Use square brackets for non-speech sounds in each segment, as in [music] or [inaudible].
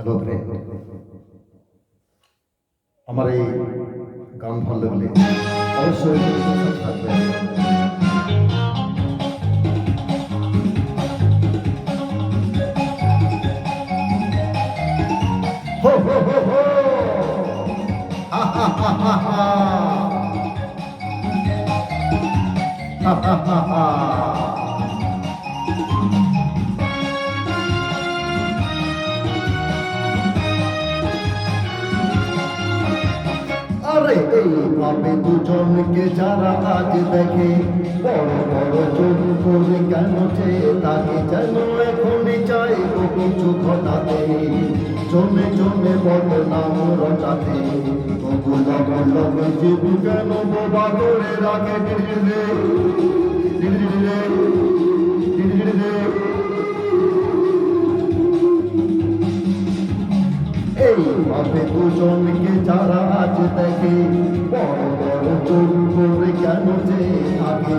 Hello আমার এই গান ভালো লাগলে অবশ্যই থাকবে। ha ha ha ha করে এই ভাবে দুজনকে যারা আজ দেখে বড় বড় কেন তাকে যেন এখনই চাই কিছু ঘটাতে জমে জমে বড় নাম রটাতে জীবিকা নব রাখে ধীরে ধীরে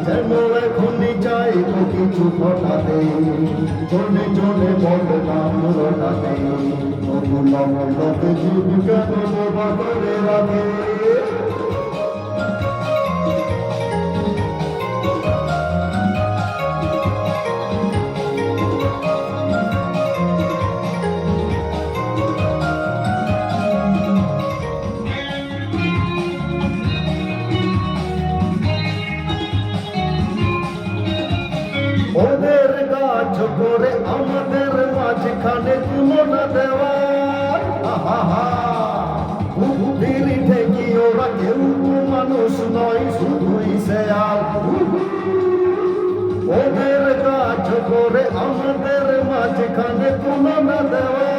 যেন এখনই চাই তো কিছু ঘটাতে চলে চলে বদনাম রটাতে তবু লবণ লোকে জীবিকা তবু বাতরে রাখে নয় শুধুই শেয়াল ওদের গাছ করে আমাদের মাঝখানে তুলনা দেওয়া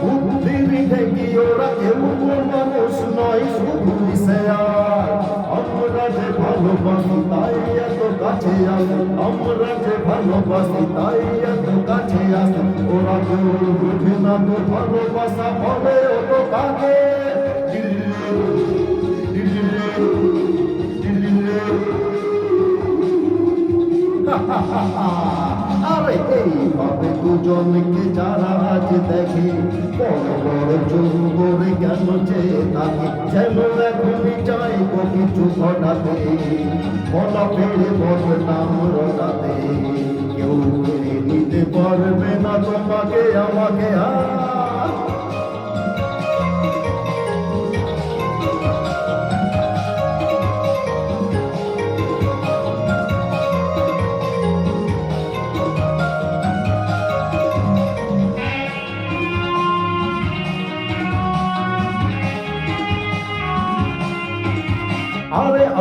বুদ্ধির ঠেকি ওরা কেউ তো মানুষ নয় শুধুই শেয়াল আমরা যে ভালোবাসি তাই এত কাছে আসি আমরা যে ভালোবাসি তাই এত কাছে আসি ওরা কেউ বুঝে না তো ভালোবাসা বলে অত কাকে [laughs] আরে এইভাবে দুজনকে যারা আজ দেখে, বড় বড় চোখ কেন যে তাকে যেন এখনই চাইব কিছু ঘটাতে। বলা পেড়ে বড় নাম রটাতে। কেউ নিতে পারবে না তোমাকে, আমাকে আর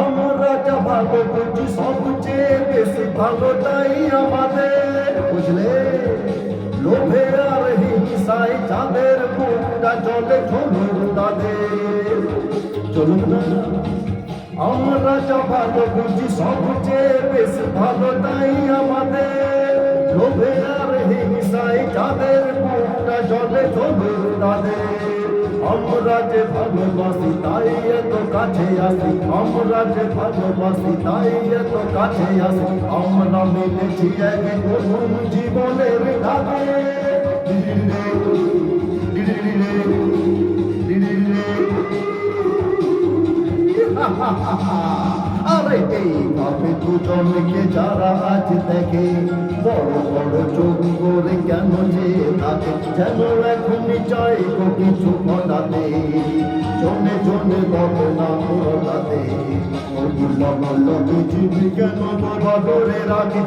আমরা যা ভালো বুঝি, সবচেয়ে বেশি ভালোটাই আমাদের বুঝলে? লোভে আর হিংসায় যাদের বুকটা চলে চলুন তাদের। চলুন না, আমরা যা ভালো বুঝি, সবচেয়ে বেশি ভালোটাই আমাদের। লোভে আর হিংসায় যাদের বুকটা চলে চলুন তাদের। আমরা যে ভালোবাসি তাই এত কাছে আসি। আমরা যে ভালোবাসি তাই এত কাছে আসি। আমরা মিলেছি এক প্রথম জীবনের ধারে [laughs] আরে এই তবে দুজনকে যারা আজ দেখে বড় বড় চোখ করে কেন যে তাকে যেন এখন নিচয় কিছু ঘটাতে জনে জনে ঘটনা ঘটাতে অমূল্য পৃথিবী কেন তোরা ধরে রাখে